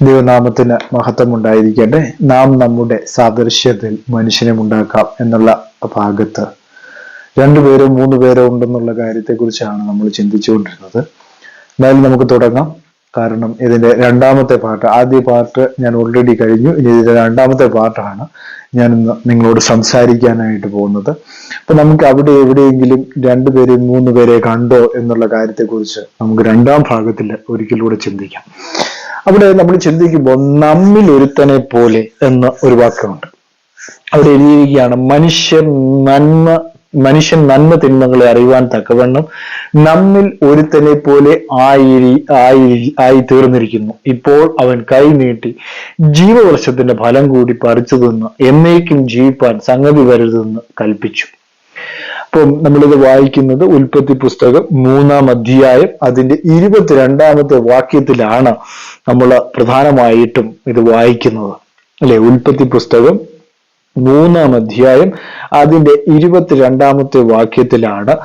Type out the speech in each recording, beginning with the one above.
ദൈവനാമത്തിന് മഹത്വം ഉണ്ടായിരിക്കട്ടെ നാം നമ്മുടെ സാദൃശ്യത്തിൽ മനുഷ്യനെ ഉണ്ടാക്കാം എന്നുള്ള ഭാഗത്ത്. രണ്ടുപേരോ മൂന്ന് പേരോ ഉണ്ടെന്നുള്ള കാര്യത്തെക്കുറിച്ചാണ് നമ്മൾ ചിന്തിച്ചുകൊണ്ടിരുന്നത്. എന്നാലും നമുക്ക് തുടങ്ങാം. കാരണം ഇതിന്റെ രണ്ടാമത്തെ പാട്ട് ആദ്യ പാട്ട് ഞാൻ ഓൾറെഡി കഴിഞ്ഞു. ഇനി ഇതിന്റെ രണ്ടാമത്തെ പാട്ടാണ് ഞാൻ ഇന്ന് നിങ്ങളോട് സംസാരിക്കാനായിട്ട് പോകുന്നത്. അപ്പൊ നമുക്ക് അവിടെ എവിടെയെങ്കിലും രണ്ടുപേരെയും മൂന്ന് പേരെ കണ്ടോ എന്നുള്ള കാര്യത്തെക്കുറിച്ച് നമുക്ക് രണ്ടാം ഭാഗത്തിൽ ഒരിക്കലൂടെ ചിന്തിക്കാം. അവിടെ നമ്മൾ ചിന്തിക്കുമ്പോൾ നമ്മിൽ ഒരുത്തനെ പോലെ എന്ന ഒരു വാക്കുണ്ട് അവിടെ എഴുതിയിരിക്കുകയാണ് മനുഷ്യൻ നന്മ മനുഷ്യൻ നന്മ തിന്മകളെ അറിയുവാൻ തക്കവണ്ണം നമ്മിൽ ഒരുത്തനെ പോലെ ആയിരി ആയി ആയി തീർന്നിരിക്കുന്നു ഇപ്പോൾ അവൻ കൈ നീട്ടി ജീവവർഷത്തിന്റെ ഫലം കൂടി പറിച്ചു തിന്ന് എന്നേക്കും ജീവിപ്പാൻ സംഗതി വരുതെന്ന് കൽപ്പിച്ചു. അപ്പം നമ്മളിത് വായിക്കുന്നത് ഉൽപ്പത്തി പുസ്തകം മൂന്നാം അധ്യായം അതിന്റെ ഇരുപത്തിരണ്ടാമത്തെ വാക്യത്തിലാണ് നമ്മൾ പ്രധാനമായിട്ടും ഇത് വായിക്കുന്നത്. അല്ലെ? ഉൽപ്പത്തി പുസ്തകം മൂന്നാം അധ്യായം അതിന്റെ ഇരുപത്തിരണ്ടാമത്തെ വാക്യത്തിലാണ്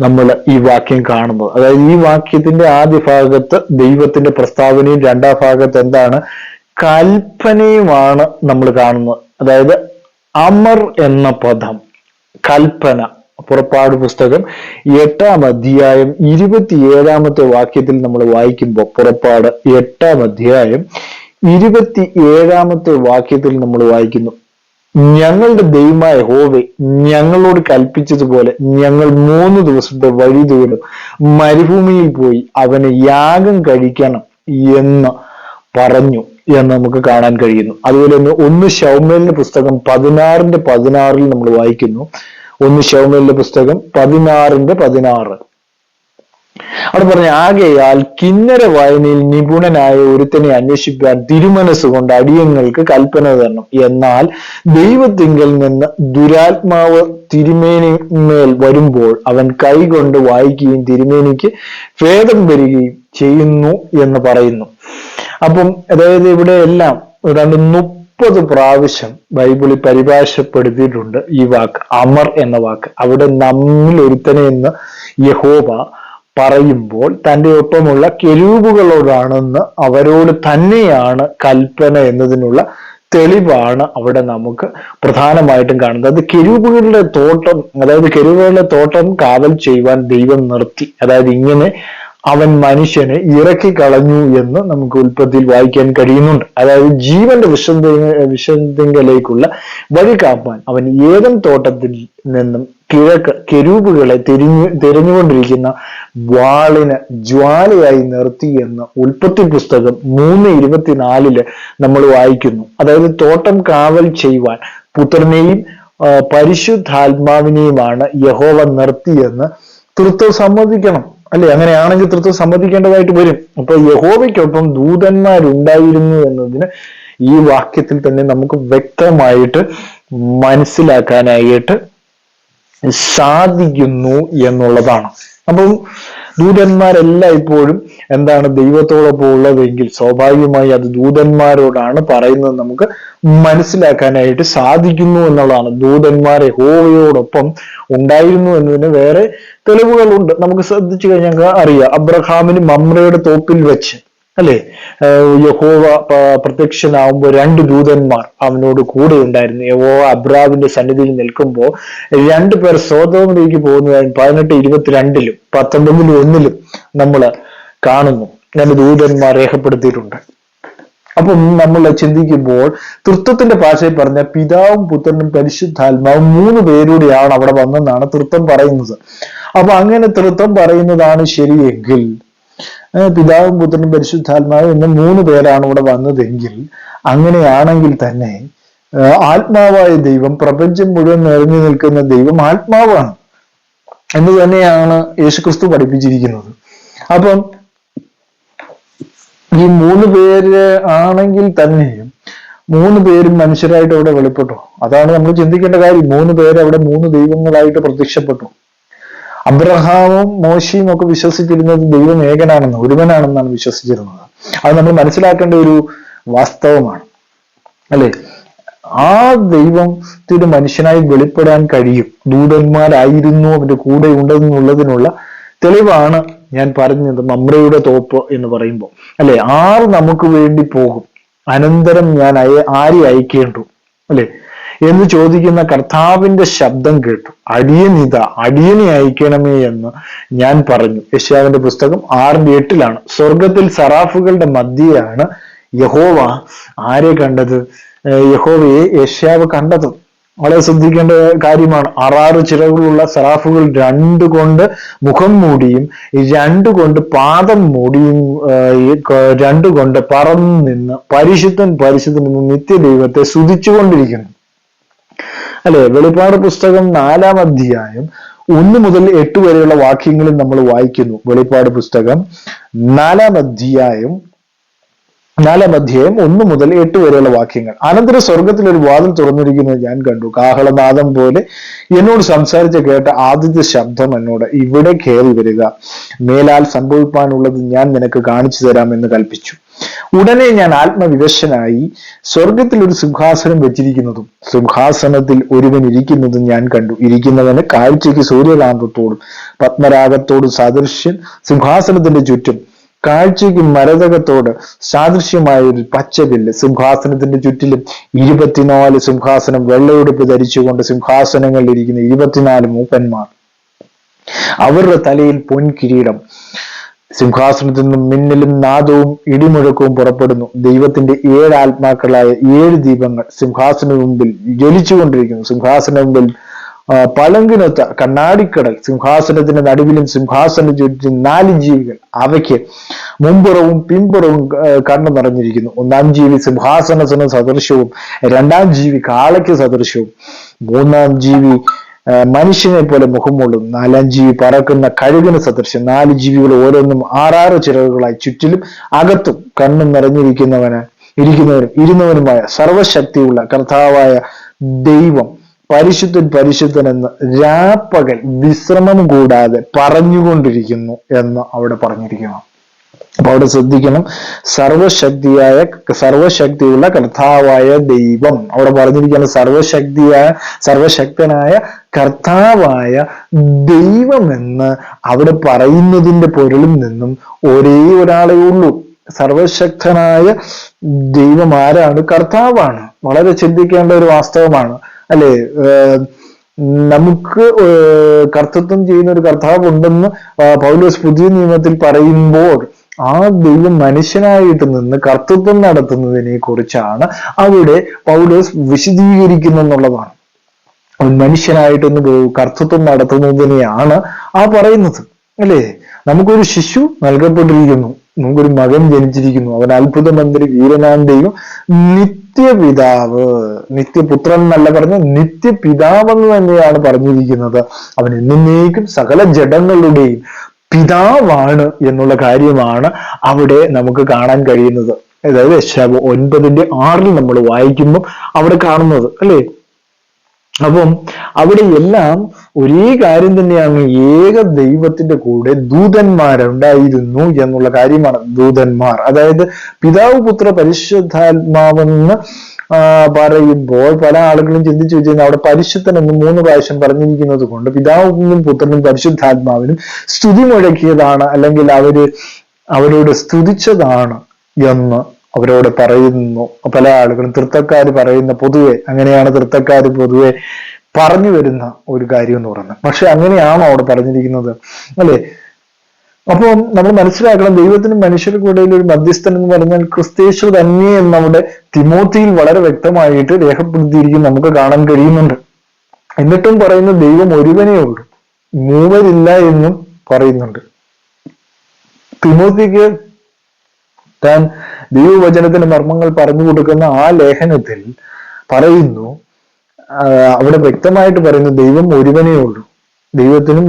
നമ്മൾ ഈ വാക്യം കാണുന്നത്. അതായത് ഈ വാക്യത്തിന്റെ ആദ്യ ഭാഗത്ത് ദൈവത്തിന്റെ പ്രസ്താവനയും രണ്ടാം ഭാഗത്ത് എന്താണ്? കൽപ്പനയുമാണ് നമ്മൾ കാണുന്നത്. അതായത് അമർ എന്ന പദം കൽപ്പന. പുറപ്പാട് പുസ്തകം എട്ടാം അധ്യായം ഇരുപത്തിയേഴാമത്തെ വാക്യത്തിൽ നമ്മൾ വായിക്കുമ്പോൾ പുറപ്പാട് എട്ടാം അധ്യായം ഇരുപത്തി ഏഴാമത്തെ വാക്യത്തിൽ നമ്മൾ വായിക്കുന്നു. ഞങ്ങളുടെ ദൈവമായ ഹോവെ ഞങ്ങളോട് കൽപ്പിച്ചതുപോലെ ഞങ്ങൾ മൂന്ന് ദിവസത്തെ വഴി ദൂരം മരുഭൂമിയിൽ പോയി അവന് യാഗം കഴിക്കണം എന്ന് പറഞ്ഞു എന്ന് നമുക്ക് കാണാൻ കഴിയുന്നു. അതുപോലെ തന്നെ ഒന്ന് ഷൗമേലിന്റെ പുസ്തകം പതിനാറിന്റെ പതിനാറിൽ നമ്മൾ വായിക്കുന്നു. ഒന്ന് ശൗമലിന്റെ പുസ്തകം പതിനാറിന്റെ പതിനാറ്. അവിടെ പറഞ്ഞ ആകയാൽ കിന്നര വായനയിൽ നിപുണനായ ഒരുത്തനെ അന്വേഷിക്കാൻ തിരുമനസ് കൊണ്ട് അടിയങ്ങൾക്ക് കൽപ്പന തരണം. എന്നാൽ ദൈവത്തിങ്കിൽ നിന്ന് ദുരാത്മാവ് തിരുമേനിമേൽ വരുമ്പോൾ അവൻ കൈകൊണ്ട് വായിക്കുകയും തിരുമേനിക്ക് ഭേദം വരികയും ചെയ്യുന്നു എന്ന് പറയുന്നു. അപ്പം അതായത് ഇവിടെ എല്ലാം ഏതാണ്ട് മുപ്പത് പ്രാവശ്യം ബൈബിളിൽ പരിഭാഷപ്പെടുത്തിയിട്ടുണ്ട് ഈ വാക്ക് അമർ എന്ന വാക്ക്. അവിടെ നമ്മിൽ ഒരുത്തനെ എന്ന് യഹോബ പറയുമ്പോൾ തന്റെ ഒപ്പമുള്ള കെരൂപുകളോടാണെന്ന് അവരോട് തന്നെയാണ് കൽപ്പന എന്നതിനുള്ള തെളിവാണ് അവിടെ നമുക്ക് പ്രധാനമായിട്ടും കാണുന്നത്. അത് കെരൂപുകളുടെ തോട്ടം അതായത് കെരൂപുകളുടെ തോട്ടം കാവൽ ചെയ്യുവാൻ ദൈവം നിർത്തി. അതായത് ഇങ്ങനെ അവൻ മനുഷ്യനെ ഇറക്കി കളഞ്ഞു എന്ന് നമുക്ക് ഉൽപ്പത്തിയിൽ വായിക്കാൻ കഴിയുന്നുണ്ട്. അതായത് ജീവന്റെ വിശന്ത വിശന്തിങ്കലേക്കുള്ള വഴി കാപ്പാൻ അവൻ ഏതൻ തോട്ടത്തിൽ നിന്നും കിഴക്ക് കെരൂപുകളെ തിരിഞ്ഞു തിരഞ്ഞുകൊണ്ടിരിക്കുന്ന വാളിന് ജ്വാലയായി നിർത്തി എന്ന് ഉൽപ്പത്തി പുസ്തകം മൂന്ന് ഇരുപത്തിനാലിൽ നമ്മൾ വായിക്കുന്നു. അതായത് തോട്ടം കാവൽ ചെയ്യുവാൻ പുത്രനെയും പരിശുദ്ധാത്മാവിനെയുമാണ് യഹോവ നിർത്തിയെന്ന് തൃത്വം സമ്മതിക്കണം. അല്ലെ? അങ്ങനെയാണെങ്കിൽ തൃത്വം സമ്മതിക്കേണ്ടതായിട്ട് വരും. അപ്പൊ യഹോവയ്ക്കൊപ്പം ദൂതന്മാരുണ്ടായിരുന്നു എന്നതിന് ഈ വാക്യത്തിൽ തന്നെ നമുക്ക് വ്യക്തമായിട്ട് മനസ്സിലാക്കാനായിട്ട് സാധിക്കുന്നു എന്നുള്ളതാണ്. അപ്പം ദൂതന്മാരെല്ലാം ഇപ്പോഴും എന്താണ് ദൈവത്തോടൊപ്പം ഉള്ളതെങ്കിൽ സ്വാഭാവികമായി അത് ദൂതന്മാരോടാണ് പറയുന്നത് നമുക്ക് മനസ്സിലാക്കാനായിട്ട് സാധിക്കുന്നു എന്നുള്ളതാണ്. ദൂതന്മാരെ ഹോവയോടൊപ്പം ഉണ്ടായിരുന്നു എന്നതിന് വേറെ തെളിവുകളുണ്ട്. നമുക്ക് ശ്രദ്ധിച്ചു കഴിഞ്ഞാൽ അറിയാം. അബ്രഹാമിന് മമ്രയുടെ തോപ്പിൽ വെച്ച് അല്ലെ? യഹോവ പ്രത്യക്ഷനാവുമ്പോൾ രണ്ട് ദൂതന്മാർ അവനോട് കൂടെ ഉണ്ടായിരുന്നു. യഹോവ അബ്രാവിന്റെ സന്നിധിയിൽ നിൽക്കുമ്പോൾ രണ്ടു പേർ സ്വതോമിലേക്ക് പോകുന്നതായി പതിനെട്ട് ഇരുപത്തിരണ്ടിലും പത്തൊമ്പതിലും ഒന്നിലും നമ്മൾ കാണുന്നു. രണ്ട് ദൂതന്മാർ രേഖപ്പെടുത്തിയിട്ടുണ്ട്. അപ്പം നമ്മൾ ചിന്തിക്കുമ്പോൾ തൃത്വത്തിന്റെ ഭാഷയിൽ പറഞ്ഞ പിതാവും പുത്രനും പരിശുദ്ധാത്മാവും മൂന്ന് പേരൂടെയാണ് അവിടെ വന്നെന്നാണ് തൃത്വം പറയുന്നത്. അപ്പൊ അങ്ങനെ തൃത്വം പറയുന്നതാണ് ശരിയെങ്കിൽ പിതാവും പുത്രനും പരിശുദ്ധാത്മാവും എന്ന മൂന്ന് പേരാണ് ഇവിടെ വന്നതെങ്കിൽ അങ്ങനെയാണെങ്കിൽ തന്നെ ആത്മാവായ ദൈവം പ്രപഞ്ചം മുഴുവൻ നിറഞ്ഞു നിൽക്കുന്ന ദൈവം ആത്മാവാണ് എന്ന് തന്നെയാണ് യേശുക്രിസ്തു പഠിപ്പിച്ചിരിക്കുന്നത്. അപ്പം ഈ മൂന്ന് പേര് ആണെങ്കിൽ തന്നെയും മൂന്ന് പേരും മനുഷ്യരായിട്ട് അവിടെ വെളിപ്പെട്ടു. അതാണ് നമ്മൾ ചിന്തിക്കേണ്ട കാര്യം. മൂന്ന് പേര് അവിടെ മൂന്ന് ദൈവങ്ങളായിട്ട് പ്രത്യക്ഷപ്പെട്ടു. അബ്രഹാമും മോശിയും ഒക്കെ വിശ്വസിച്ചിരുന്നത് ദൈവം ഏകനാണെന്ന് ഒരുവനാണെന്നാണ് വിശ്വസിച്ചിരുന്നത്. അത് നമ്മൾ മനസ്സിലാക്കേണ്ട ഒരു വാസ്തവമാണ്. അല്ലെ? ആ ദൈവത്തിന് മനുഷ്യനായി വെളിപ്പെടാൻ കഴിയും. ദൂതന്മാരായിരുന്നു അവന്റെ കൂടെ ഉണ്ടെന്നുള്ളതിനുള്ള തെളിവാണ് ഞാൻ പറഞ്ഞത് മമ്രയുടെ തോപ്പ് എന്ന് പറയുമ്പോൾ. അല്ലെ? ആർ നമുക്ക് വേണ്ടി പോകും. അനന്തരം ഞാൻ അയ ആരെ അയക്കേണ്ടു? അല്ലെ? എന്ന് ചോദിക്കുന്ന കർത്താവിന്റെ ശബ്ദം കേട്ടു. അടിയനിത അടിയനെ അയക്കണമേ എന്ന് ഞാൻ പറഞ്ഞു. യശ്യാവിന്റെ പുസ്തകം ആറിന്റെ എട്ടിലാണ്. സ്വർഗത്തിൽ സറാഫുകളുടെ മധ്യയാണ് യഹോവ. ആരെ കണ്ടത്? യഹോവയെ യശ്യാവ് കണ്ടത്. വളരെ ശ്രദ്ധിക്കേണ്ട കാര്യമാണ്. ആറാറ് ചിറകുകളുള്ള സറാഫുകൾ രണ്ടു കൊണ്ട് മുഖം മൂടിയും രണ്ടു കൊണ്ട് പാദം മൂടിയും രണ്ടു കൊണ്ട് പറന്നു നിന്ന് പരിശുദ്ധൻ പരിശുദ്ധൻ നിന്ന് നിത്യദൈവത്തെ സ്തുതിച്ചുകൊണ്ടിരിക്കുന്നു. അല്ലെ? വെളിപ്പാട് പുസ്തകം നാലാം അധ്യായം ഒന്ന് മുതൽ എട്ട് വരെയുള്ള വാക്യങ്ങളിൽ നമ്മൾ വായിക്കുന്നു. വെളിപ്പാട് പുസ്തകം നാലാം അധ്യായം നാലാം അധ്യായം ഒന്ന് മുതൽ എട്ട് വരെയുള്ള വാക്യങ്ങൾ. അനന്തര സ്വർഗത്തിൽ ഒരു വാതിൽ തുറന്നിരിക്കുന്നത് ഞാൻ കണ്ടു. കാഹളനാദം പോലെ എന്നോട് സംസാരിച്ച് കേട്ട ആദ്യത്തെ ശബ്ദം എന്നോട് ഇവിടെ കയറി വരിക. മേലാൽ സംഭവിപ്പാനുള്ളത് ഞാൻ നിനക്ക് കാണിച്ചു തരാം എന്ന് കൽപ്പിച്ചു. ഉടനെ ഞാൻ ആത്മവിവശനായി സ്വർഗത്തിൽ ഒരു സിംഹാസനം വെച്ചിരിക്കുന്നതും സിംഹാസനത്തിൽ ഒരുവൻ ഇരിക്കുന്നതും ഞാൻ കണ്ടു. ഇരിക്കുന്നവന് കാഴ്ചയ്ക്ക് സൂര്യകാന്തത്തോടും പത്മരാഗത്തോടും സാദൃശ്യം സിംഹാസനത്തിന്റെ ചുറ്റും കാഴ്ചയ്ക്ക് മരതകത്തോട് സാദൃശ്യമായ ഒരു പച്ചവില്ല് സിംഹാസനത്തിന്റെ ചുറ്റിലും ഇരുപത്തിനാല് സിംഹാസനം വെള്ളയുടുപ്പ് ധരിച്ചുകൊണ്ട് സിംഹാസനങ്ങളിൽ ഇരിക്കുന്ന ഇരുപത്തിനാല് മൂപ്പന്മാർ. അവരുടെ തലയിൽ പൊൻകിരീടം സിംഹാസനത്തിൽ നിന്നും മിന്നലും നാദവും ഇടിമുഴക്കവും പുറപ്പെടുന്നു. ദൈവത്തിന്റെ ഏഴ് ആത്മാക്കളായ ഏഴ് ദീപങ്ങൾ സിംഹാസന മുമ്പിൽ ജ്വലിച്ചുകൊണ്ടിരിക്കുന്നു. സിംഹാസന മുമ്പിൽ പളങ്കിനൊത്ത കണ്ണാടിക്കടൽ സിംഹാസനത്തിന്റെ നടുവിലും സിംഹാസന ചുറ്റും നാല് ജീവികൾ. അവയ്ക്ക് മുമ്പുറവും പിമ്പുറവും ആ, കണ്ണു നിറഞ്ഞിരിക്കുന്നു. ഒന്നാം ജീവി സിംഹാസനത്തിന് സദൃശവും രണ്ടാം ജീവി കാളയ്ക്ക് സദൃശവും മൂന്നാം ജീവി മനുഷ്യനെ പോലെ മുഖമുള്ളും നാലാം ജീവി പറക്കുന്ന കഴുകിന് സദൃശ്യം. നാല് ജീവികൾ ഓരോന്നും ആറാറ് ചിറകുകളായി ചുറ്റിലും അകത്തും കണ്ണും നിറഞ്ഞിരിക്കുന്നവന് ഇരിക്കുന്നവരും ഇരുന്നവനുമായ സർവശക്തിയുള്ള കർത്താവായ ദൈവം പരിശുദ്ധൻ പരിശുദ്ധൻ എന്ന് രാപ്പകൽ വിശ്രമം കൂടാതെ പറഞ്ഞുകൊണ്ടിരിക്കുന്നു എന്ന് അവിടെ പറഞ്ഞിരിക്കുന്നു. അപ്പൊ അവിടെ ശ്രദ്ധിക്കണം. സർവശക്തിയായ സർവശക്തിയുള്ള കർത്താവായ ദൈവം. അവിടെ പറഞ്ഞിരിക്കുന്ന സർവശക്തിയായ സർവശക്തനായ കർത്താവായ ദൈവമെന്ന് അവിടെ പറയുന്നതിന്റെ പൊരുളിൽ നിന്നും ഒരേ ഒരാളെ ഉള്ളൂ. സർവശക്തനായ ദൈവം ആരാണ്? കർത്താവാണ്. വളരെ ചിന്തിക്കേണ്ട ഒരു വാസ്തവമാണ്. അല്ലേ? നമുക്ക് കർത്തൃത്വം ചെയ്യുന്ന ഒരു കർത്താവ് ഉണ്ടെന്ന് പൗലോസ് പുതിയ നിയമത്തിൽ പറയുമ്പോൾ ആ ദൈവം മനുഷ്യനായിട്ട് നിന്ന് കർത്തൃത്വം നടത്തുന്നതിനെ കുറിച്ചാണ് അവിടെ പൗലോസ് വിശദീകരിക്കുന്നു എന്നുള്ളതാണ് അവൻ മനുഷ്യനായിട്ടൊന്ന് കർത്തൃത്വം നടത്തുന്നതിനെയാണ് ആ പറയുന്നത്. അല്ലേ? നമുക്കൊരു ശിശു നൽകപ്പെട്ടിരിക്കുന്നു. നമുക്കൊരു മകൻ ജനിച്ചിരിക്കുന്നു. അവൻ അത്ഭുത മന്ത്രി വീരനാം ദൈവം. നിത്യപിതാവ്. നിത്യപുത്രൻ എന്നല്ല പറഞ്ഞ നിത്യപിതാവെന്ന് തന്നെയാണ് പറഞ്ഞിരിക്കുന്നത്. അവൻ എന്നേക്കും സകല ജഡങ്ങളുടെയും പിതാവാണ് എന്നുള്ള കാര്യമാണ് അവിടെ നമുക്ക് കാണാൻ കഴിയുന്നത്. അതായത് ഒൻപതിന്റെ ആറിൽ നമ്മൾ വായിക്കുമ്പോൾ അവിടെ കാണുന്നത്. അല്ലേ? അപ്പം അവിടെ എല്ലാം ഒരേ കാര്യം തന്നെയാണ് ഏക ദൈവത്തിന്റെ കൂടെ ദൂതന്മാരുണ്ടായിരുന്നു എന്നുള്ള കാര്യമാണ് ദൂതന്മാർ. അതായത് പിതാവ് പുത്ര പരിശുദ്ധാത്മാവെന്ന് പറയുമ്പോൾ പല ആളുകളും ചിന്തിച്ചു വെച്ചിരുന്ന. അവിടെ പരിശുദ്ധൻ എന്ന് മൂന്ന് പ്രാവശ്യം പറഞ്ഞിരിക്കുന്നത് കൊണ്ട് പിതാവിനും പുത്രനും പരിശുദ്ധാത്മാവിനും സ്തുതി മുഴക്കിയതാണ് അല്ലെങ്കിൽ അവർ അവരോട് സ്തുതിച്ചതാണ് എന്ന് അവരോട് പറയുന്നു. പല ആളുകളും തൃത്തക്കാർ പറയുന്ന പൊതുവെ അങ്ങനെയാണ് തൃത്തക്കാർ പൊതുവെ പറഞ്ഞു വരുന്ന ഒരു കാര്യം എന്ന് പറയുന്നത്. പക്ഷെ അങ്ങനെയാണോ അവിടെ പറഞ്ഞിരിക്കുന്നത്? അല്ലെ? അപ്പോൾ നമ്മൾ മനസ്സിലാക്കണം ദൈവത്തിനും മനുഷ്യർക്കും ഇടയിൽ ഒരു മധ്യസ്ഥൻ എന്ന് പറഞ്ഞാൽ ക്രിസ്തേശ്വർ തന്നെ എന്ന് നമ്മുടെ തിമോത്തിയിൽ വളരെ വ്യക്തമായിട്ട് രേഖപ്പെടുത്തിയിരിക്കും നമുക്ക് കാണാൻ കഴിയുന്നുണ്ട്. എന്നിട്ടും പറയുന്ന ദൈവം ഒരുവനേ ഉള്ളൂ. മൂവരില്ല എന്നും പറയുന്നുണ്ട്. തിമോത്തിക്ക് താൻ ദൈവവചനത്തിന്റെ മർമ്മങ്ങൾ പറഞ്ഞു കൊടുക്കുന്ന ആ ലേഖനത്തിൽ പറയുന്നു അവിടെ വ്യക്തമായിട്ട് പറയുന്നു ദൈവം ഒരുവനേ ഉള്ളൂ. ദൈവത്തിനും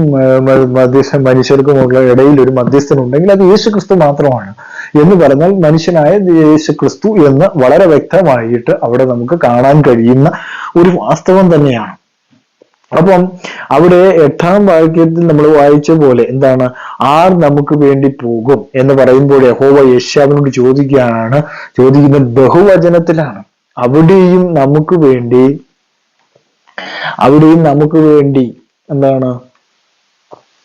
മധ്യസ്ഥ മനുഷ്യർക്കുമുള്ള ഇടയിൽ ഒരു മധ്യസ്ഥൻ ഉണ്ടെങ്കിൽ അത് യേശു ക്രിസ്തു മാത്രമാണ്. എന്ന് പറഞ്ഞാൽ മനുഷ്യനായ യേശു ക്രിസ്തു എന്ന് വളരെ വ്യക്തമായിട്ട് അവിടെ നമുക്ക് കാണാൻ കഴിയുന്ന ഒരു വാസ്തവം തന്നെയാണ്. അപ്പം അവിടെ എട്ടാം വാക്യത്തിൽ നമ്മൾ വായിച്ച പോലെ എന്താണ്? ആർ നമുക്ക് വേണ്ടി പോകും എന്ന് പറയുമ്പോൾ യഹോവ യേശാവിനോട് ചോദിക്കുകയാണ് ചോദിക്കുന്നത് ബഹുവചനത്തിലാണ്. അവിടെയും നമുക്ക് വേണ്ടി അവിടെയും നമുക്ക് വേണ്ടി എന്താണ്?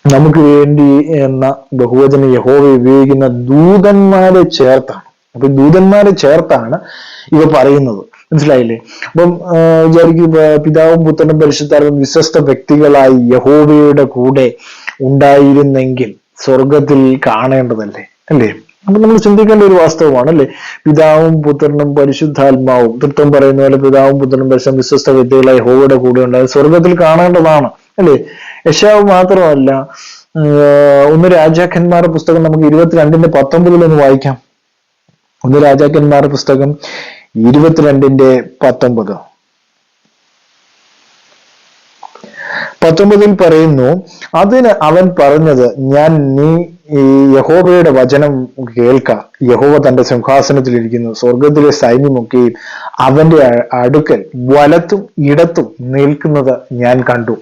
നമുക്ക് വേണ്ടി എന്ന ബഹുവചന യഹോവ ഉപയോഗിക്കുന്ന ദൂതന്മാരെ ചേർത്താണ്. അപ്പൊ ദൂതന്മാരെ ചേർത്താണ് ഇവ പറയുന്നത്. മനസ്സിലായില്ലേ? അപ്പം വിചാരിക്കും പിതാവും പുത്രനും പരിശുദ്ധാർക്കും വിശ്വസ്ത വ്യക്തികളായി യഹോബയുടെ കൂടെ ഉണ്ടായിരുന്നെങ്കിൽ സ്വർഗത്തിൽ കാണേണ്ടതല്ലേ? അല്ലേ? അപ്പൊ നമ്മൾ ചിന്തിക്കേണ്ട ഒരു വാസ്തവമാണ് അല്ലേ? പിതാവും പുത്രനും പരിശുദ്ധാത്മാവും തൃത്വം പറയുന്ന പോലെ പിതാവും പുത്രനും പരിശുദ്ധ വിശ്വസ്ത വ്യക്തികളായി ഹോവയുടെ കൂടെ ഉണ്ടായത് സ്വർഗത്തിൽ കാണേണ്ടതാണ് അല്ലേ? യശാവ് മാത്രമല്ല ഒന്ന് രാജാക്കന്മാരുടെ പുസ്തകം നമുക്ക് ഇരുപത്തിരണ്ടിന്റെ പത്തൊമ്പതിൽ ഒന്ന് വായിക്കാം. ഒന്ന് രാജാക്കന്മാരുടെ പുസ്തകം ഇരുപത്തിരണ്ടിന്റെ പത്തൊമ്പത്. പത്തൊമ്പതിൽ പറയുന്നു അതിന് അവൻ പറഞ്ഞത് ഞാൻ നീ ഈ യഹോബയുടെ വചനം കേൾക്ക. യഹോവ തന്റെ സിംഹാസനത്തിൽ ഇരിക്കുന്നു സ്വർഗത്തിലെ സൈന്യമൊക്കെയും അവന്റെ അടുക്കൽ വലത്തും ഇടത്തും നിൽക്കുന്നത് ഞാൻ കണ്ടു.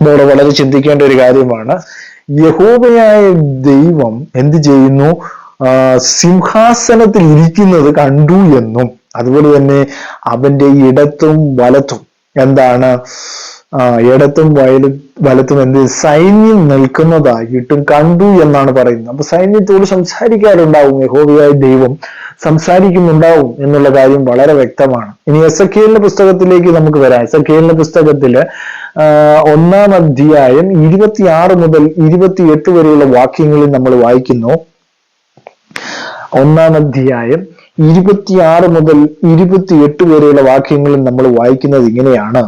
ഇതോടെ വളരെ ചിന്തിക്കേണ്ട ഒരു കാര്യമാണ്. യഹോബയായ ദൈവം എന്ത് ചെയ്യുന്നു? സിംഹാസനത്തിൽ ഇരിക്കുന്നത് കണ്ടു എന്നും അതുപോലെ തന്നെ അവന്റെ ഇടത്തും വലത്തും എന്താണ് ഇടത്തും വയലും വലത്തും എന്ത് സൈന്യം നിൽക്കുന്നതായിട്ടും കണ്ടു എന്നാണ് പറയുന്നത്. അപ്പൊ സൈന്യത്തോട് സംസാരിക്കാറുണ്ടാവും യഹോബിയായ ദൈവം സംസാരിക്കുന്നുണ്ടാവും എന്നുള്ള കാര്യം വളരെ വ്യക്തമാണ്. ഇനി എസ് എ പുസ്തകത്തിലേക്ക് നമുക്ക് വരാം. എസ് എ പുസ്തകത്തിൽ ഒന്നാം അധ്യായം ഇരുപത്തിയാറ് മുതൽ ഇരുപത്തിയെട്ട് വരെയുള്ള വാക്യങ്ങളിൽ നമ്മൾ വായിക്കുന്നു. ഒന്നാം അധ്യായം ഇരുപത്തിയാറ് മുതൽ ഇരുപത്തിയെട്ട് വരെയുള്ള വാക്യങ്ങളിൽ നമ്മൾ വായിക്കുന്നത് ഇങ്ങനെയാണ്.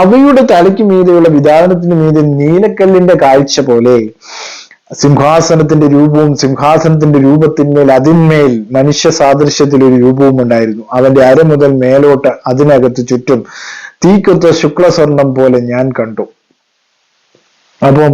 അവയുടെ തലയ്ക്ക് മീതെയുള്ള വിധാനത്തിന് മീതെ നീലക്കല്ലിന്റെ കാഴ്ച പോലെ സിംഹാസനത്തിന്റെ രൂപവും സിംഹാസനത്തിന്റെ രൂപത്തിന്മേൽ അതിന്മേൽ മനുഷ്യ സാദൃശ്യത്തിൽ ഒരു രൂപവും ഉണ്ടായിരുന്നു. അവന്റെ അര മുതൽ മേലോട്ട് അതിനകത്ത് ചുറ്റും തീക്കൊത്ത ശുക്ലസ്വർണം പോലെ ഞാൻ കണ്ടു. അപ്പം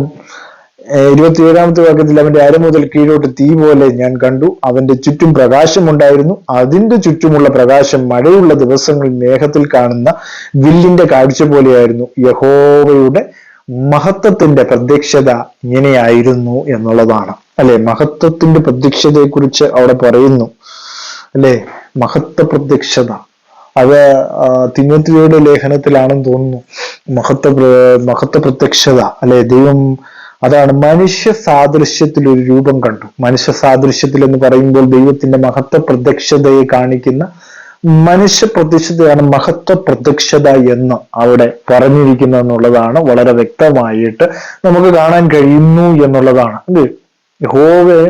ഏർ ഇരുപത്തിയേഴാമത്തെ വാക്യത്തിൽ അവന്റെ അര മുതൽ കീഴോട്ട് തീ പോലെ ഞാൻ കണ്ടു. അവന്റെ ചുറ്റും പ്രകാശമുണ്ടായിരുന്നു അതിന്റെ ചുറ്റുമുള്ള പ്രകാശം മഴയുള്ള ദിവസങ്ങളിൽ മേഘത്തിൽ കാണുന്ന വില്ലിന്റെ കാഴ്ച പോലെയായിരുന്നു. യഹോവയുടെ മഹത്വത്തിന്റെ പ്രത്യക്ഷത ഇങ്ങനെയായിരുന്നു എന്നുള്ളതാണ്. അല്ലെ? മഹത്വത്തിന്റെ പ്രത്യക്ഷതയെക്കുറിച്ച് അവിടെ പറയുന്നു. അല്ലെ? മഹത്വ പ്രത്യക്ഷത. അത് തിന്നത്തിയുടെ ലേഖനത്തിലാണെന്ന് തോന്നുന്നു. മഹത്വ മഹത്വ പ്രത്യക്ഷത. അല്ലെ? ദൈവം അതാണ് മനുഷ്യ സാദൃശ്യത്തിൽ ഒരു രൂപം കണ്ടു. മനുഷ്യ സാദൃശ്യത്തിൽ എന്ന് പറയുമ്പോൾ ദൈവത്തിന്റെ മഹത്വ പ്രത്യക്ഷതയെ കാണിക്കുന്ന മനുഷ്യ പ്രത്യക്ഷതയാണ് മഹത്വ പ്രത്യക്ഷത എന്ന് അവിടെ പറഞ്ഞിരിക്കുന്നു എന്നുള്ളതാണ് വളരെ വ്യക്തമായിട്ട് നമുക്ക് കാണാൻ കഴിയുന്നു എന്നുള്ളതാണ്. അല്ലേ യഹോവയെ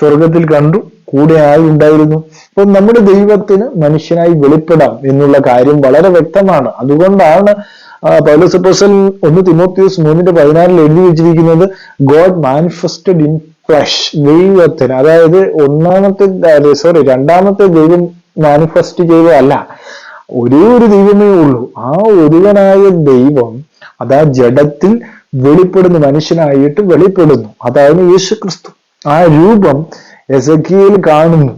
സ്വർഗത്തിൽ കണ്ടു കൂടെ ഉണ്ടായിരുന്നു. അപ്പൊ നമ്മുടെ ദൈവത്തിന് മനുഷ്യനായി വെളിപ്പെടാം എന്നുള്ള കാര്യം വളരെ വ്യക്തമാണ്. അതുകൊണ്ടാണ് പൗലോസ് അപ്പോസൽ ഒന്ന് തിമോത്തിയോസ് മൂന്നിന്റെ പതിനാറിൽ എഴുതി വെച്ചിരിക്കുന്നത് ഗോഡ് മാനിഫെസ്റ്റഡ് ഇൻ ഫ്ലഷ് ദൈവത്തിന് അതായത് ഒന്നാമത്തെ സോറി രണ്ടാമത്തെ ദൈവം മാനിഫെസ്റ്റ് ചെയ്തതല്ല. ഒരേ ഒരു ദൈവമേ ഉള്ളൂ. ആ ഒരുവനായ ദൈവം അതാ ജഡത്തിൽ വെളിപ്പെടുന്ന മനുഷ്യനായിട്ട് വെളിപ്പെടുന്നു. അതായത് യേശു ക്രിസ്തു ആ രൂപം എസക്കിയിൽ കാണുന്നു.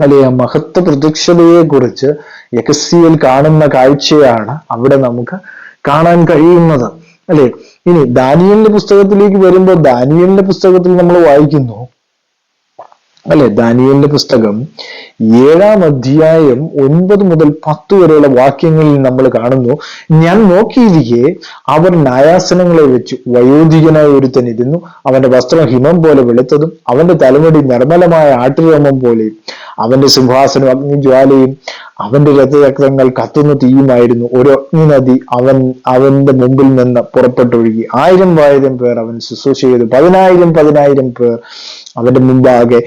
അല്ലെ ആ മഹത്വ പ്രത്യക്ഷതയെ കുറിച്ച് യകസിയിൽ കാണുന്ന കാഴ്ചയാണ് അവിടെ നമുക്ക് കാണാൻ കഴിയുന്നത്. അല്ലെ? ഇനി ദാനിയലിന്റെ പുസ്തകത്തിലേക്ക് വരുമ്പോൾ ദാനിയലിന്റെ പുസ്തകത്തിൽ നമ്മൾ വായിക്കുന്നു. അല്ലെ? ദാനിയലിന്റെ പുസ്തകം ഏഴാം അധ്യായം ഒൻപത് മുതൽ പത്ത് വരെയുള്ള വാക്യങ്ങളിൽ നമ്മൾ കാണുന്നു. ഞാൻ നോക്കിയിരിക്കെ അവർ ന്യായാസനങ്ങളെ വെച്ച് വയോധികനായ ഒരുത്തൻ ഇരുന്നു. അവന്റെ വസ്ത്രം ഹിമം പോലെ വെളുത്തതും അവന്റെ തലമുടി നിർമ്മലമായ ആട്ടുരോമം പോലെയും അവന്റെ സിംഹാസനം അഗ്നിജ്വാലയും അവന്റെ രഥചക്രങ്ങൾ കത്തുന്ന തീയുമായിരുന്നു. ഒരു അഗ്നി നദി അവൻ അവന്റെ മുമ്പിൽ നിന്ന് പുറപ്പെട്ടൊഴുകി. ആയിരം ആയിരം പേർ അവൻ ശുശ്രൂഷ ചെയ്തു. പതിനായിരം പതിനായിരം പേർ അവന്റെ മുമ്പാകെ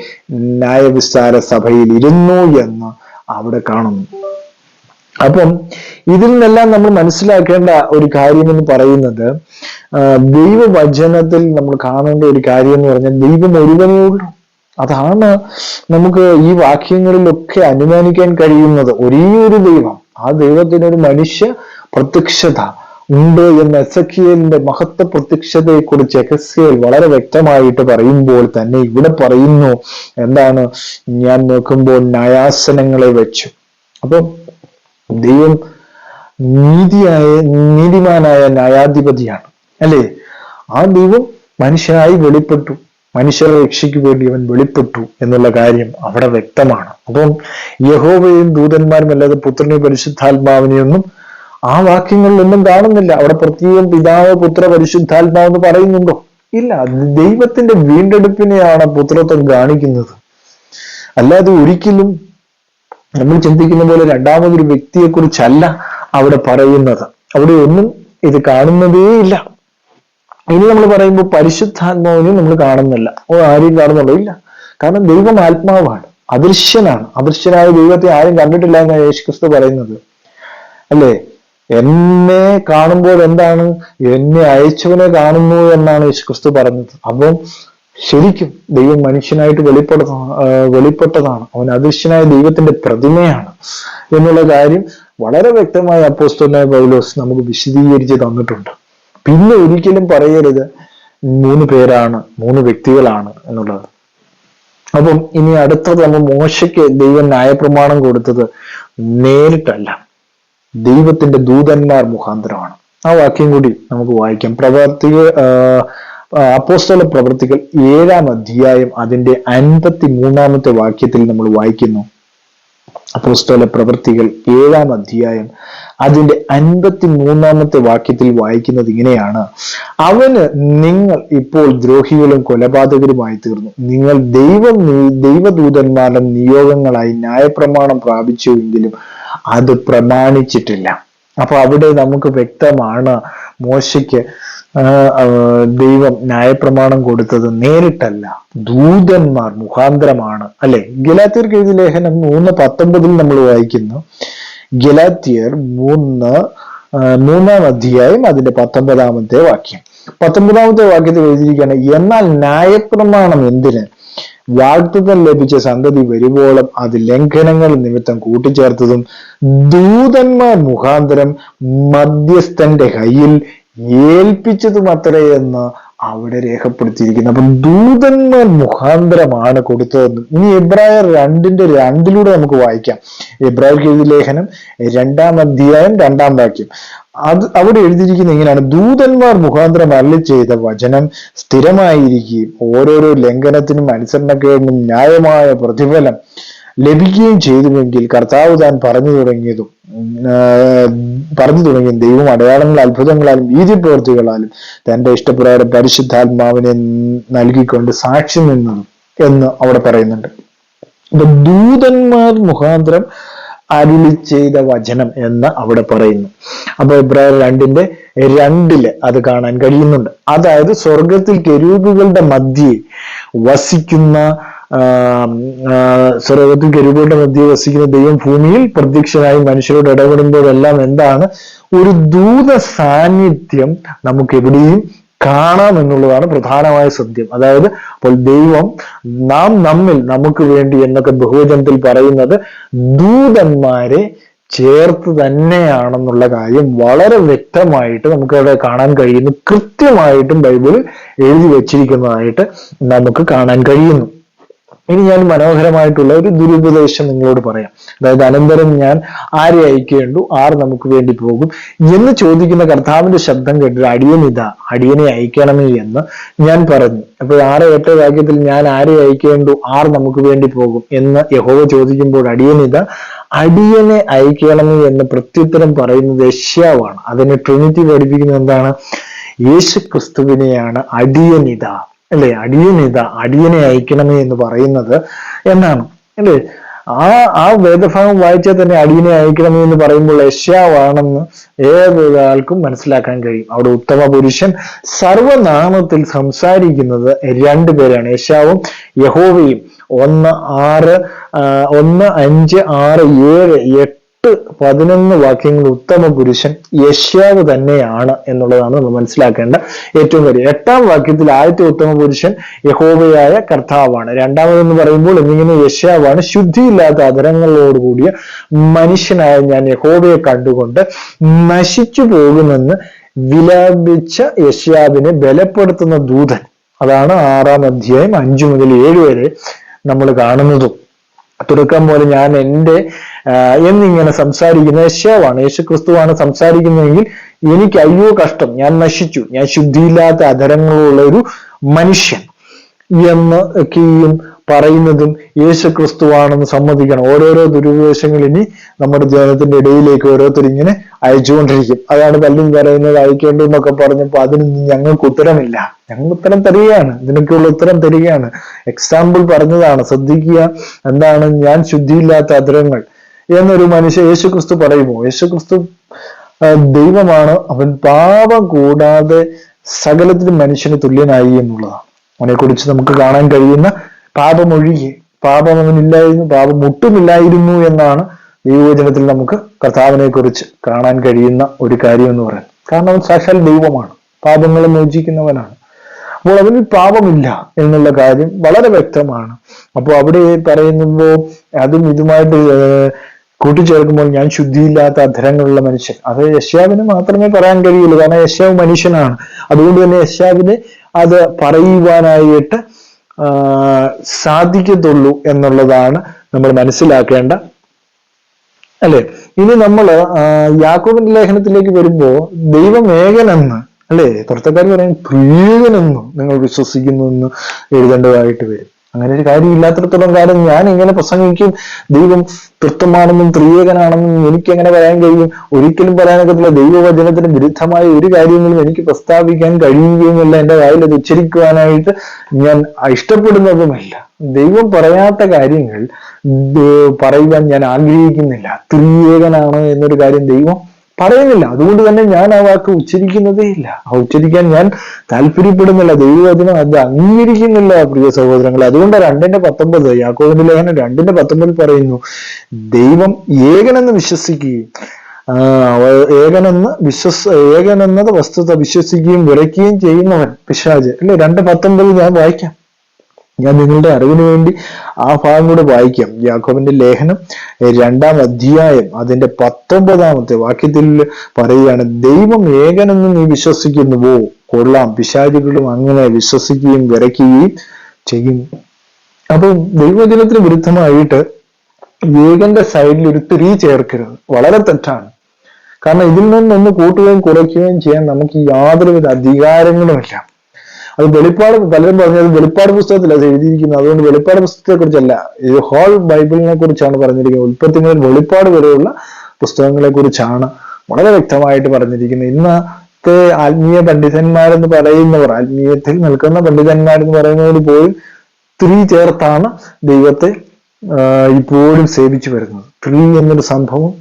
ന്യായവിസ്താര സഭയിൽ ഇരുന്നു എന്ന് അവിടെ കാണുന്നു. അപ്പം ഇതിൽ നിന്നെല്ലാം നമ്മൾ മനസ്സിലാക്കേണ്ട ഒരു കാര്യം എന്ന് പറയുന്നത് ദൈവവചനത്തിൽ നമ്മൾ കാണേണ്ട ഒരു കാര്യം എന്ന് പറഞ്ഞാൽ ദൈവം ഒരുവനേ ഉള്ളൂ. അതാണ് നമുക്ക് ഈ വാക്യങ്ങളിലൊക്കെ അനുമാനിക്കാൻ കഴിയുന്നത്. ഒരേ ഒരു ദൈവം ആ ദൈവത്തിന് ഒരു മനുഷ്യ പ്രത്യക്ഷത ഉണ്ട് എന്ന എസക്കിയലിന്റെ മഹത്വ പ്രത്യക്ഷതയെ കുറിച്ച് എക്കസിയൽ വളരെ വ്യക്തമായിട്ട് പറയുമ്പോൾ തന്നെ ഇവിടെ പറയുന്നു. എന്താണ്? ഞാൻ നോക്കുമ്പോൾ ന്യായാസനങ്ങളെ വെച്ചു. അപ്പം ദൈവം നീതിയായ നീതിമാനായ ന്യായാധിപതിയാണ്. അല്ലേ? ആ ദൈവം മനുഷ്യനായി വെളിപ്പെട്ടു. മനുഷ്യരെ രക്ഷയ്ക്ക് വേണ്ടി അവൻ വെളിപ്പെട്ടു എന്നുള്ള കാര്യം അവിടെ വ്യക്തമാണ്. അപ്പം യഹോവയും ദൂതന്മാരും അല്ലാതെ പുത്രനെയും പരിശുദ്ധാത്മാവിനെയൊന്നും ആ വാക്യങ്ങളിലൊന്നും കാണുന്നില്ല. അവിടെ പ്രത്യേകം പിതാവ് പുത്ര പരിശുദ്ധാത്മാവ് എന്ന് പറയുന്നുണ്ടോ? ഇല്ല. ദൈവത്തിന്റെ വീണ്ടെടുപ്പിനെയാണ് പുത്രത്വം കാണിക്കുന്നത്. അല്ലാതെ ഒരിക്കലും നമ്മൾ ചിന്തിക്കുന്ന പോലെ രണ്ടാമതൊരു വ്യക്തിയെക്കുറിച്ചല്ല അവിടെ പറയുന്നത്. അവിടെ ഒന്നും ഇത് കാണുന്നതേയില്ല. ഇനി നമ്മൾ പറയുമ്പോൾ പരിശുദ്ധാത്മാവിനെ നമ്മൾ കാണുന്നില്ല. ഓ ആരെയും കാണുന്നുണ്ടോ? ഇല്ല. കാരണം ദൈവം ആത്മാവാണ്. അദൃശ്യനാണ്. അദൃശ്യനായ ദൈവത്തെ ആരും കണ്ടിട്ടില്ല എന്നാണ് യേശുക്രിസ്തു പറയുന്നത്. അല്ലേ? എന്നെ കാണുമ്പോൾ എന്താണ്? എന്നെ അയച്ചവനെ കാണുന്നു എന്നാണ് യേശുക്രിസ്തു പറഞ്ഞത്. അപ്പം ശരിക്കും ദൈവം മനുഷ്യനായിട്ട് വെളിപ്പെടുന്ന വെളിപ്പെട്ടതാണ്. അവൻ അദൃശ്യനായ ദൈവത്തിന്റെ പ്രതിമയാണ് എന്നുള്ള കാര്യം വളരെ വ്യക്തമായി അപ്പോസ്തലനായ പൗലോസ് നമുക്ക് വിശദീകരിച്ച് തന്നിട്ടുണ്ട്. പിന്നെ ഒരിക്കലും പറയരുത്. മൂന്ന് പേരാണ് മൂന്ന് വ്യക്തികളാണ് എന്നുള്ളത്. അപ്പം ഇനി അടുത്തത് നമ്മൾ മോശയ്ക്ക് ദൈവം ന്യായപ്രമാണം കൊടുത്തത് നേരിട്ടല്ല. ദൈവത്തിന്റെ ദൂതന്മാർ മുഖാന്തരമാണ്. ആ വാക്യം കൂടി നമുക്ക് വായിക്കാം. പ്രവർത്തിക അപ്പോസ്തല പ്രവർത്തികൾ ഏഴാം അധ്യായം അതിന്റെ അൻപത്തി മൂന്നാമത്തെ വാക്യത്തിൽ നമ്മൾ വായിക്കുന്നു. അപ്പോസ്തല പ്രവൃത്തികൾ ഏഴാം അധ്യായം അതിന്റെ അൻപത്തി മൂന്നാമത്തെ വാക്യത്തിൽ വായിക്കുന്നത് ഇങ്ങനെയാണ്. അവന് നിങ്ങൾ ഇപ്പോൾ ദ്രോഹികളും കൊലപാതകരുമായി തീർന്നു. നിങ്ങൾ ദൈവം ദൈവദൂതന്മാരുടെ നിയോഗങ്ങളായി ന്യായപ്രമാണം പ്രാപിച്ചുവെങ്കിലും അത് പ്രമാണിച്ചിട്ടില്ല. അപ്പൊ അവിടെ നമുക്ക് വ്യക്തമാണ് മോശയ്ക്ക് ദൈവം ന്യായപ്രമാണം കൊടുത്തത് നേരിട്ടല്ല. ദൂതന്മാർ മുഖാന്തരമാണ്. അല്ലെ? ഗലാത്തിർ കെഴുതി ലേഖനം മൂന്ന് പത്തൊമ്പതിൽ നമ്മൾ വായിക്കുന്നു. ഗലാത്തിയർ മൂന്ന് മൂന്നാം അധ്യായം അതിന്റെ പത്തൊമ്പതാമത്തെ വാക്യം. പത്തൊമ്പതാമത്തെ വാക്യത്തിൽ എഴുതിയിരിക്കുകയാണ് എന്നാൽ ന്യായപ്രമാണം എന്തിന്? വാഗ്ദത്തം ലഭിച്ച സന്തതി വരുവോളം അത് ലംഘനങ്ങൾ നിമിത്തം കൂട്ടിച്ചേർത്തതും ദൂതന്മാർ മുഖാന്തരം മധ്യസ്ഥന്റെ കയ്യിൽ ഏൽപ്പിച്ചതും അത്രേ എന്ന് അവിടെ രേഖപ്പെടുത്തിയിരിക്കുന്നത് അപ്പം ദൂതന്മാർ മുഖാന്തരമാണ് കൊടുത്തതെന്ന്. ഇനി എബ്രായർ രണ്ടിന്റെ രണ്ടിലൂടെ നമുക്ക് വായിക്കാം. എബ്രായർ എഴുതി ലേഖനം രണ്ടാം അധ്യായം രണ്ടാം വാക്യം. അത് അവിടെ എഴുതിയിരിക്കുന്ന ഇങ്ങനെയാണ്. ദൂതന്മാർ മുഖാന്തരം അരളി ചെയ്ത വചനം സ്ഥിരമായിരിക്കുകയും ഓരോരോ ലംഘനത്തിനും അനുസരണക്കേടിനും ന്യായമായ പ്രതിഫലം ലഭിക്കുകയും ചെയ്തുവെങ്കിൽ കർത്താവ് താൻ പറഞ്ഞു തുടങ്ങിയതും പറഞ്ഞു തുടങ്ങിയ ദൈവം അടയാളങ്ങൾ അത്ഭുതങ്ങളാലും പ്രവൃത്തികളാലും തന്റെ ഇഷ്ടപ്രകാരം പരിശുദ്ധാത്മാവിനെ നൽകിക്കൊണ്ട് സാക്ഷി നിന്നതും എന്ന് അവിടെ പറയുന്നുണ്ട്. അപ്പൊ ദൂതന്മാർ മുഖാന്തരം അരുളി ചെയ്ത വചനം എന്ന് അവിടെ പറയുന്നു. അപ്പൊ ഇബ്രാഹിം രണ്ടിന്റെ രണ്ടിൽ അത് കാണാൻ കഴിയുന്നുണ്ട്. അതായത് സ്വർഗത്തിൽ കെരൂപുകളുടെ മധ്യേ വസിക്കുന്ന സ്വർഗത്തിൽ കരുകളുടെ മധ്യ വസിക്കുന്ന ദൈവം ഭൂമിയിൽ പ്രത്യക്ഷനായി മനുഷ്യരോട് ഇടപെടുമ്പോഴെല്ലാം എന്താണ്? ഒരു ദൂത സാന്നിധ്യം നമുക്ക് എവിടെയും കാണാം എന്നുള്ളതാണ് പ്രധാനമായ സത്യം. അതായത് അപ്പോൾ ദൈവം നാം നമ്മിൽ നമുക്ക് വേണ്ടി എന്നൊക്കെ ബഹുവചനത്തിൽ പറയുന്നത് ദൂതന്മാരെ ചേർത്ത് തന്നെയാണെന്നുള്ള കാര്യം വളരെ വ്യക്തമായിട്ട് നമുക്ക് അവിടെ കാണാൻ കഴിയുന്നു. കൃത്യമായിട്ടും ബൈബിളിൽ എഴുതി വച്ചിരിക്കുന്നതായിട്ട് നമുക്ക് കാണാൻ കഴിയുന്നു. ഇനി ഞാൻ മനോഹരമായിട്ടുള്ള ഒരു ദുരുപദേശം നിങ്ങളോട് പറയാം. അതായത് അനന്തരം ഞാൻ ആരെ അയക്കേണ്ടു? ആർ നമുക്ക് വേണ്ടി പോകും? എന്ന് ചോദിക്കുന്ന കർത്താവിന്റെ ശബ്ദം കേട്ടിട്ട് അടിയൻ ഇതാ അടിയനെ അയക്കണമേ എന്ന് ഞാൻ പറഞ്ഞു. അപ്പൊ ആറ് എട്ട് വാക്യത്തിൽ ഞാൻ ആരെ അയക്കേണ്ടു? ആർ നമുക്ക് വേണ്ടി പോകും എന്ന് യഹോവ ചോദിക്കുമ്പോൾ അടിയൻ അടിയനെ അയക്കണമേ എന്ന് പ്രത്യുത്തരം പറയുന്നത് യശ്യാവാണ് അതിനെ ട്രിനിറ്റി പഠിപ്പിക്കുന്നത് എന്താണ്? യേശു ക്രിസ്തുവിനെയാണ് അടിയനിത അല്ലെ? ഇതാ അടിയനെ അയക്കണമേ എന്ന് പറയുന്നത് എന്നാണ്. അല്ലേ? ആ ആ വേദഭാഗം വായിച്ചാൽ തന്നെ അടിയനെ അയക്കണമേ എന്ന് പറയുമ്പോൾ യശ്യാവാണെന്ന് ഏതൊരാൾക്കും മനസ്സിലാക്കാൻ കഴിയും. അവിടെ ഉത്തമ പുരുഷൻ സർവനാമത്തിൽ സംസാരിക്കുന്നത് രണ്ടുപേരാണ് യശാവും യഹോവയും. ഒന്ന് ആറ് ഒന്ന് അഞ്ച് ആറ് ഏഴ് എട്ട് പതിനൊന്ന് വാക്യങ്ങൾ ഉത്തമ പുരുഷൻ യശ്യാവ് തന്നെയാണ് എന്നുള്ളതാണ് നമ്മൾ മനസ്സിലാക്കേണ്ട ഏറ്റവും വലിയ. എട്ടാം വാക്യത്തിൽ ആദ്യത്തെ ഉത്തമ പുരുഷൻ യഹോവയായ കർത്താവാണ്. രണ്ടാമതെന്ന് പറയുമ്പോൾ എന്നിങ്ങനെ യശ്യാവാണ്. ശുദ്ധിയില്ലാത്ത അതരങ്ങളോടുകൂടിയ മനുഷ്യനായ ഞാൻ യഹോവയെ കണ്ടുകൊണ്ട് നശിച്ചു പോകുമെന്ന് വിലാപിച്ച യശ്യാവിനെ ബലപ്പെടുത്തുന്ന ദൂതൻ. അതാണ് ആറാം അധ്യായം അഞ്ചു മുതൽ ഏഴ് വരെ നമ്മൾ കാണുന്നതും. തുടക്കം പോലെ ഞാൻ എന്റെ എന്നിങ്ങനെ സംസാരിക്കുന്ന യേശുവാണ്. യേശു ക്രിസ്തുവാണ് സംസാരിക്കുന്നതെങ്കിൽ എനിക്ക് അയ്യോ കഷ്ടം ഞാൻ നശിച്ചു ഞാൻ ശുദ്ധിയില്ലാത്ത അധരങ്ങളുള്ള ഒരു മനുഷ്യൻ എന്ന് ഒക്കെയും പറയുന്നതും യേശു ക്രിസ്തുവാണെന്ന് സമ്മതിക്കണം. ഓരോരോ ദുരുപദേശങ്ങൾ ഇനി നമ്മുടെ ജനത്തിന്റെ ഇടയിലേക്ക് ഓരോരുത്തർ ഇങ്ങനെ അയച്ചുകൊണ്ടിരിക്കും. അതാണ് പലരും പറയുന്നത് അയക്കേണ്ടു എന്നൊക്കെ പറഞ്ഞപ്പോൾ അതിനൊന്നും ഞങ്ങൾക്ക് ഉത്തരമില്ല. ഞങ്ങൾ ഉത്തരം തരികയാണ് ഇതിനൊക്കെയുള്ള ഉത്തരം തരികയാണ്. എക്സാമ്പിൾ പറഞ്ഞതാണ് ശ്രദ്ധിക്കുക എന്താണ് ഞാൻ ശുദ്ധിയില്ലാത്ത അതിരങ്ങൾ എന്നൊരു മനുഷ്യ യേശു ക്രിസ്തു പറയുമോ? യേശു ക്രിസ്തു ദൈവമാണ്. അവൻ പാപം കൂടാതെ സകലത്തിനും മനുഷ്യന് തുല്യനായി എന്നുള്ളതാണ്. അവനെക്കുറിച്ച് നമുക്ക് കാണാൻ കഴിയുന്ന പാപമൊഴികെ പാപം അവനില്ലായിരുന്നു പാപം ഒട്ടുമില്ലായിരുന്നു എന്നാണ് ദൈവവചനത്തിൽ നമുക്ക് കർത്താവിനെ കുറിച്ച് കാണാൻ കഴിയുന്ന ഒരു കാര്യം എന്ന് പറയുന്നത്. കാരണം അവൻ സാക്ഷാൽ ദൈവമാണ്. പാപങ്ങളെ മോചിക്കുന്നവനാണ്. അപ്പോൾ അവന് പാപമില്ല എന്നുള്ള കാര്യം വളരെ വ്യക്തമാണ്. അപ്പോൾ അവിടെ പറയുമ്പോൾ അതും ഇതുമായിട്ട് കൂട്ടിച്ചേർക്കുമ്പോൾ ഞാൻ ശുദ്ധിയില്ലാത്ത അധരങ്ങളുള്ള മനുഷ്യൻ. അത് യശ്യാവിന് മാത്രമേ പറയാൻ കഴിയുള്ളൂ. കാരണം യശ്യാവ് മനുഷ്യനാണ്. അതുകൊണ്ട് തന്നെ യശ്യാവിന് അത് പറയുവാനായിട്ട് സാധിക്കത്തുള്ളൂ എന്നുള്ളതാണ് നമ്മൾ മനസ്സിലാക്കേണ്ട അല്ലെ? ഇനി നമ്മൾ യാക്കോബിന്റെ ലേഖനത്തിലേക്ക് വരുമ്പോ ദൈവം ഏകനെന്ന് അല്ലെ? പുറത്തക്കാർ പറയാൻ പ്രിയകനെന്നും നിങ്ങൾ വിശ്വസിക്കുന്നു എന്ന് എഴുതേണ്ടതായിട്ട് വരും. അങ്ങനെ ഒരു കാര്യം ഇല്ലാത്തിടത്തോളം കാലം ഞാൻ ഇങ്ങനെ പ്രസംഗിക്കും ദൈവം തൃത്വമാണെന്നും ത്രിയേകനാണെന്നും എനിക്ക് എങ്ങനെ പറയാൻ കഴിയും? ഒരിക്കലും പറയാനൊക്കത്തില്ല. ദൈവവചനത്തിന് വിരുദ്ധമായ ഒരു കാര്യങ്ങളും എനിക്ക് പ്രസ്താവിക്കാൻ കഴിയുകയുമില്ല. എന്റെ വായിൽ അത് ഉച്ചരിക്കുവാനായിട്ട് ഞാൻ ഇഷ്ടപ്പെടുന്നതുമല്ല. ദൈവം പറയാത്ത കാര്യങ്ങൾ പറയുവാൻ ഞാൻ ആഗ്രഹിക്കുന്നില്ല. ത്രിയേകനാണ് എന്നൊരു കാര്യം ദൈവം പറയുന്നില്ല. അതുകൊണ്ട് തന്നെ ഞാൻ ആ വാക്ക് ഉച്ചരിക്കുന്നതേ ഇല്ല. ആ ഉച്ചരിക്കാൻ ഞാൻ താല്പര്യപ്പെടുന്നില്ല. ദൈവവചനം അത് അംഗീകരിക്കുന്നില്ല പ്രിയ സഹോദരങ്ങൾ അതുകൊണ്ട് രണ്ടിന്റെ പത്തൊമ്പത് യാക്കോബിന്റെ ലേഖനം രണ്ടിന്റെ പത്തൊമ്പതിൽ പറയുന്നു ദൈവം ഏകനെന്ന് വിശ്വസിക്കുകയും ഏകനെന്ന് വിശ്വസ് ഏകനെന്നത് വസ്തുത വിശ്വസിക്കുകയും വിറയ്ക്കുകയും ചെയ്യുന്നവൻ. പിശാജ് അല്ലെ? രണ്ട് പത്തൊമ്പത് ഞാൻ വായിക്കാം. ഞാൻ നിങ്ങളുടെ അറിവിന് വേണ്ടി ആ ഭാഗം കൂടെ വായിക്കാം. യാക്കോബിന്റെ ലേഖനം രണ്ടാം അധ്യായം അതിന്റെ പത്തൊമ്പതാമത്തെ വാക്യത്തിൽ പറയുകയാണ് ദൈവം ഏകനെന്ന് നീ വിശ്വസിക്കുന്നുവോ? കൊള്ളാം. പിശാചികളും അങ്ങനെ വിശ്വസിക്കുകയും വിറയ്ക്കുകയും ചെയ്യും. അപ്പൊ ദൈവജനത്തിന് വിരുദ്ധമായിട്ട് ഏകന്റെ സൈഡിൽ ഒരു തിരി ചേർക്കരുത്. വളരെ തെറ്റാണ്. കാരണം ഇതിൽ നിന്നൊന്ന് കൂട്ടുകയും കുറയ്ക്കുകയും ചെയ്യാൻ നമുക്ക് യാതൊരുവിധ അധികാരങ്ങളുമില്ല. അത് വെളിപ്പാട് പലരും പറഞ്ഞത് വെളിപ്പാട് പുസ്തകത്തിൽ അത് എഴുതിയിരിക്കുന്നത്. അതുകൊണ്ട് വെളിപ്പാട് പുസ്തകത്തെ കുറിച്ചല്ല ഇത് ഹോൾ ബൈബിളിനെ കുറിച്ചാണ് പറഞ്ഞിരിക്കുന്നത്. ഉൽപ്പത്തി മുതൽ വെളിപ്പാട് വരെയുള്ള പുസ്തകങ്ങളെ കുറിച്ചാണ് വളരെ വ്യക്തമായിട്ട് പറഞ്ഞിരിക്കുന്നത്. ഇന്നത്തെ ആത്മീയ പണ്ഡിതന്മാരെന്ന് പറയുന്നവർ ആത്മീയത്തിൽ നിൽക്കുന്ന പണ്ഡിതന്മാരെന്ന് പറയുന്നവർ പോലും സ്ത്രീ ചേർത്താണ് ദൈവത്തെ ഇപ്പോഴും സേവിച്ചു വരുന്നത്. സ്ത്രീ എന്നൊരു സംഭവം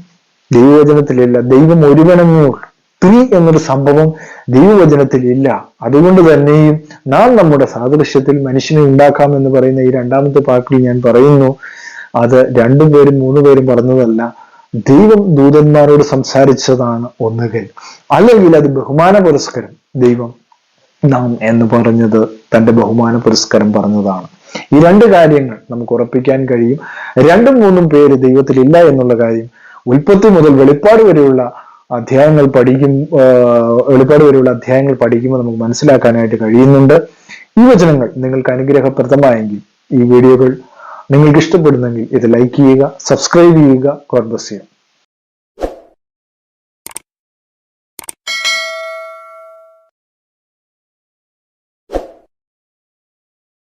ദൈവവചനത്തിലില്ല ദൈവം ഒരുവനെന്നേ ഉള്ളൂ സ്ത്രീ എന്നൊരു സംഭവം ദൈവവചനത്തിൽ ഇല്ല അതുകൊണ്ട് തന്നെയും നാം നമ്മുടെ സാദൃശ്യത്തിൽ മനുഷ്യനെ ഉണ്ടാക്കാം എന്ന് പറയുന്ന ഈ രണ്ടാമത്തെ പാട്ടിൽ ഞാൻ പറയുന്നു. അത് രണ്ടു പേരും മൂന്ന് പേരും പറഞ്ഞതല്ല. ദൈവം ദൂതന്മാരോട് സംസാരിച്ചതാണ് ഒന്നുകിൽ. അല്ലെങ്കിൽ അത് ബഹുമാന പുരസ്കരം ദൈവം നാം എന്ന് പറഞ്ഞത് തന്റെ ബഹുമാന പുരസ്കരം പറഞ്ഞതാണ്. ഈ രണ്ട് കാര്യങ്ങൾ നമുക്ക് ഉറപ്പിക്കാൻ കഴിയും. രണ്ടും മൂന്നും പേര് ദൈവത്തിൽ ഇല്ല എന്നുള്ള കാര്യം ഉൽപ്പത്തി മുതൽ വെളിപ്പാട് വരെയുള്ള അധ്യായങ്ങൾ പഠിക്കും വെളിപ്പാട് വരെയുള്ള അധ്യായങ്ങൾ പഠിക്കുമ്പോൾ നമുക്ക് മനസ്സിലാക്കാനായിട്ട് കഴിയുന്നുണ്ട്. ഈ വചനങ്ങൾ നിങ്ങൾക്ക് അനുഗ്രഹപ്രദമായെങ്കിൽ ഈ വീഡിയോകൾ നിങ്ങൾക്ക് ഇഷ്ടപ്പെടുന്നെങ്കിൽ ഇത് ലൈക്ക് ചെയ്യുക സബ്സ്ക്രൈബ് ചെയ്യുക കോൺഗ്രസ് ചെയ്യുക